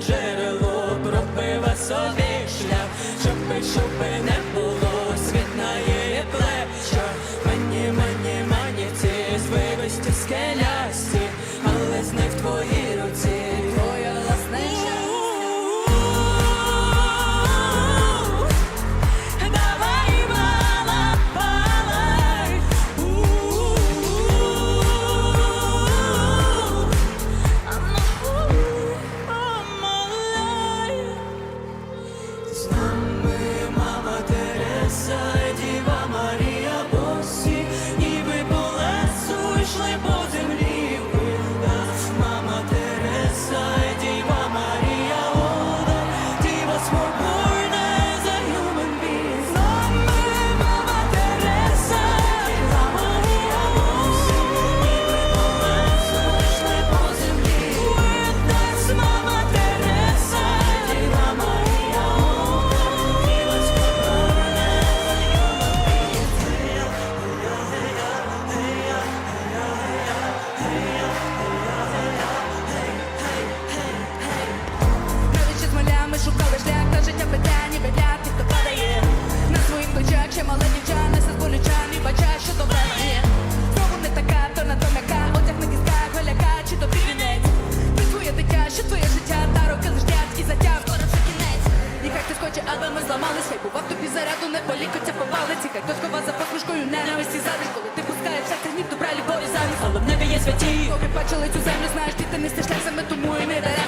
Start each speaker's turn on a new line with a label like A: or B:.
A: Джерело пропива, собі шлях,
B: щоб пішов би Краще, аби ми зламались, хай бував тобі заряду, не полікуться по палиці, хай хтось кова за покружкою ненависті завість, коли ти пускаєш все гнів, добра любові замість,
A: але в небі є святі.
B: Поки бачили цю землю, знаєш, ти ти не стиш тому і не даре.